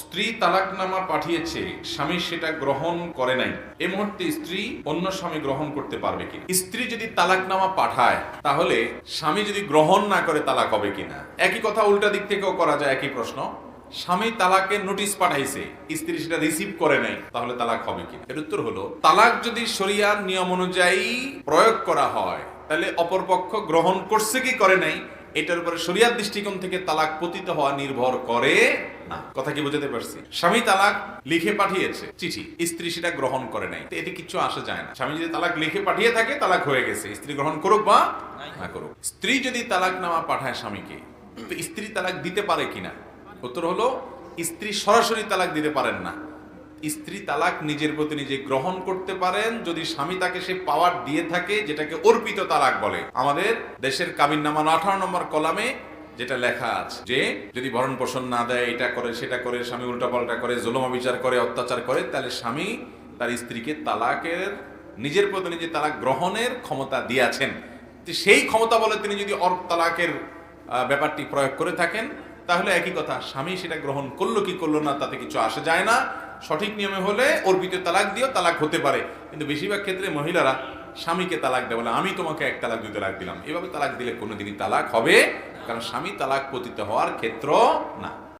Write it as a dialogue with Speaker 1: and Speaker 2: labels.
Speaker 1: স্ত্রী তালাকনামা পাঠিয়েছে, স্বামী সেটা গ্রহণ করে নাই। এ মুহূর্তে স্ত্রী অন্য স্বামী গ্রহণ করতে পারবে কি? স্ত্রী যদি তালাকনামা পাঠায়, তাহলে স্বামী যদি গ্রহণ না করে, তালাক হবে কিনা একই কথা উল্টা দিক থেকেও করা যায়, একই প্রশ্ন। স্বামী তালাকের নোটিশ পাঠাইছে, স্ত্রী সেটা রিসিভ করে নাই, তাহলে তালাক হবে কি এর উত্তর হলো, তালাক যদি শরিয়ার নিয়ম অনুযায়ী প্রয়োগ করা হয়, তাহলে অপরপক্ষ গ্রহণ করছে কি, করে নাই এটার উপরে শরিয়ার দৃষ্টিকোণ থেকে তালাক পতিত হওয়া নির্ভর করে না। কথা কি বুঝতে পারছি? স্বামী তালাক লিখে পাঠিয়েছে, চিঠি। স্ত্রী সেটা গ্রহণ করে নাই। এতে কিছু আসে যায় না। স্বামী যদি তালাক লিখে পাঠিয়ে থাকে, তালাক হয়ে গেছে। স্ত্রী গ্রহণ করুক বা না করুক। স্ত্রী যদি তালাক নামা পাঠায় স্বামীকে, তো স্ত্রী তালাক দিতে পারে কিনা? উত্তর হলো, স্ত্রী সরাসরি তালাক দিতে পারেন না। স্ত্রী তালাক নিজের প্রতি নিজে গ্রহণ করতে পারেন, যদি স্বামী তাকে সে পাওয়ার দিয়ে থাকে, যেটাকে অর্পিত তালাক বলে। আমাদের দেশের কাবিন নামান আঠারো নম্বর কলামে যেটা লেখা আছে যে, যদি ভরণ পোষণ না দেয়, এটা করে, সেটা করে, স্বামী উল্টাপাল্টা করে, জুলমা বিচার করে, অত্যাচার করে, তাহলে স্বামী তার স্ত্রীকে তালাকের, নিজের প্রতি নিজে তালাক গ্রহণের ক্ষমতা দিয়েছেন। সেই ক্ষমতা বলে তিনি যদি অর, তালাকের ব্যাপারটি প্রয়োগ করে থাকেন তাহলে একই কথা, স্বামী সেটা গ্রহণ করল কি করল না তাতে কিছু আসে যায় না। সঠিক নিয়মে হলে অর্পিত তালাক দিয়েও তালাক হতে পারে। কিন্তু বেশিরভাগ ক্ষেত্রে মহিলারা স্বামীকে তালাক দেয় বলে, আমি তোমাকে এক তালাক, দুই তালাক দিলাম। এভাবে তালাক দিলে কোনোদিনই তালাক হবে, কারণ স্বামী তালাক পতিত হওয়ার ক্ষেত্র না।